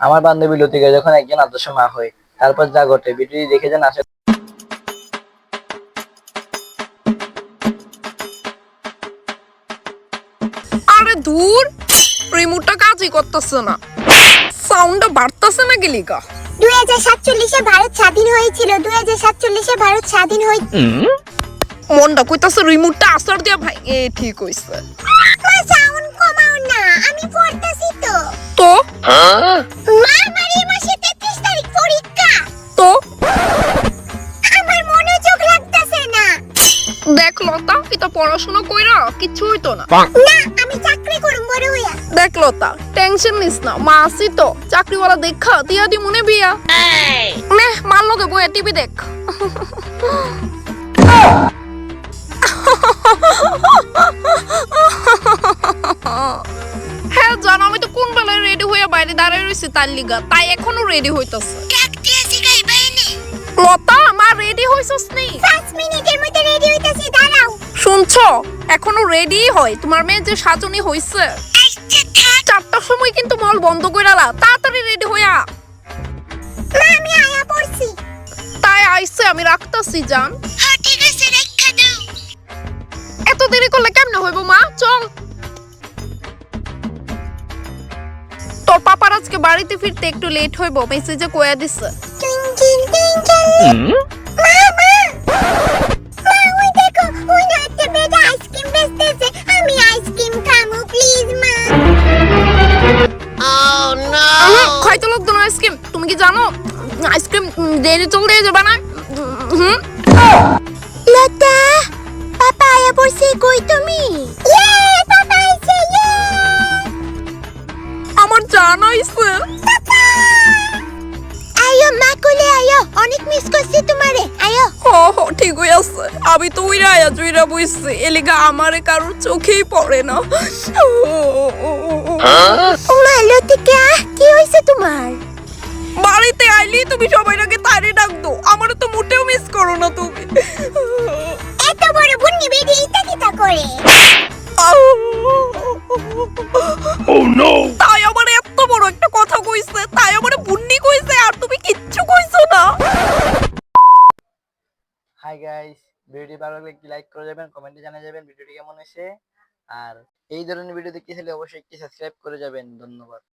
আমার বান্ধবী লতিকা যখন একজন আদর্শ মা হয় তারপর যা ঘটে ভিডিওটি দেখে যান আশা আরে দূর! রিমোটটা কাজই করতেছে না। সাউন্ডটা বাড়তেছে না গেলিকা দুই হাজার সাতচল্লিশে ভারত স্বাধীন হয়েছিল দুই হাজার সাতচল্লিশে ভারত স্বাধীন হয়ে মনটা কইতাছে রিমোটটা আসার দিয়া ভাই এ ঠিক হইছে। সাউন্ড কমাও না আমি পড়তাছি তো। তো? লতা এটা পড়াশোনা কইরা কিচ্ছু হইতো না। না আমি চাকরি করুম বড় হইয়া। দেখ লতা টেনশন নিস না মা আসি তো। চাকরিওয়ালা দেখা দিয়া দি মনে বিয়া। নে মার লগে বইয়া টিভি দেখ। হ্যাঁ জানো আমি তো কোন বেলায় রেডি হয়ে বাইরে দাঁড়ায় রয়েছি তার লিগা তাই এখনও রেডি হইতাছে। লতা মা রেডি হইছস নি? মিনিটের মধ্যে রেডি হইতাছি দাঁড়াও। শুনছো? এখনও রেডি হয়। তোমার মেয়ে যে সাজনি হইছে। আচ্ছা চারটার সময় কিন্তু মল বন্ধ কইরালা তাড়াতাড়ি রেডি হইয়া। মা আমি আয়া পড়ছি। তাই আইসে আমি রাখতাছি জান। হ্যাঁ ঠিক আছে রেখা দাও। এত দেরি করলে কেমনে হইব মা? চল। তোর পাপার আজকে বাড়িতে ফিরতে একটু লেট হইব মেসেজে কয়া দিছে। খাইতে লাগতো না আইসক্রিম তুমি কি জানো? আইসক্রিম দেরি চল যাবে না। হুম। লতা পাপা আয়া পড়ছে কই তুমি? ইয়ে ইয়ে আমার জান আইছে। আয়ো মা কোলে অনেক মিস করছি তোমারে আয়ো। হ হ ঠিক হয়ে আছে। আমি তো উইরা আয়া জুইরা বইছি এলিগা আমারে কারোর চোখেই পড়ে না। মা লতিকা কি হইছে তোমার? বাড়িতে আইলি তুমি সবাই আগে তারে ডাক দো আমারে তো মোটেও মিস করো না তুমি। এত বড় বুন্নি বেডি ইতা কিতা করে? তাই আমার ভিডিওটি ভালো লাগলে একটি লাইক করে যাবেন কমেন্টে জানিয়ে যাবেন ভিডিওটি কেমন হয়েছে। আর এই ধরনের ভিডিও দেখতে চাইলে অবশ্যই একটি সাবস্ক্রাইব করে যাবেন। ধন্যবাদ।